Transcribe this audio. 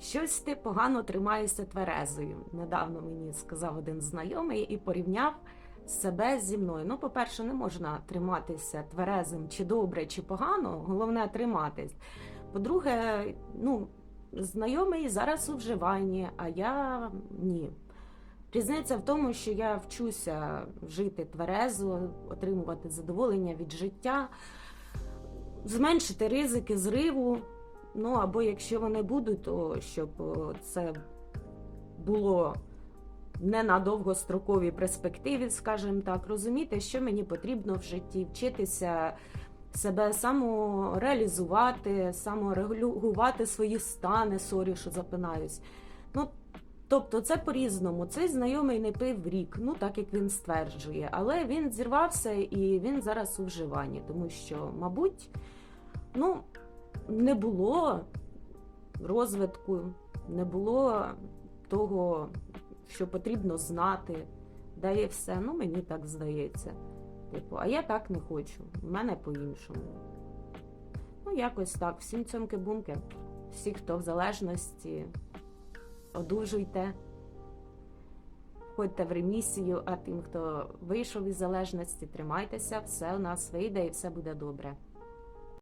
Щось ти погано тримаєшся тверезою. Недавно мені сказав один знайомий і порівняв себе зі мною. Ну, по-перше, не можна триматися тверезим чи добре, чи погано. Головне триматись. По-друге, ну, знайомий зараз у вживанні, а я ні. Різниця в тому, що я вчуся жити тверезо, отримувати задоволення від життя, зменшити ризики зриву. Ну або якщо вони будуть, то щоб це було не на довгостроковій перспективі, скажімо так, розуміти, що мені потрібно в житті, вчитися себе самореалізувати, саморегулювати свої стани, сорі, що запинаюсь. Ну, Тобто це по-різному. Цей знайомий не пив рік, ну так як він стверджує, але він зірвався і він зараз у вживанні, тому що, мабуть, ну, не було розвитку, не було того, що потрібно знати. Да і все. Ну, мені так здається. Типу, а я так не хочу. У мене по-іншому. Ну, якось так. Всім цьомки-бумки. Всі, хто в залежності, одужуйте. Ходьте в ремісію, а тим, хто вийшов із залежності, тримайтеся, все у нас вийде і все буде добре.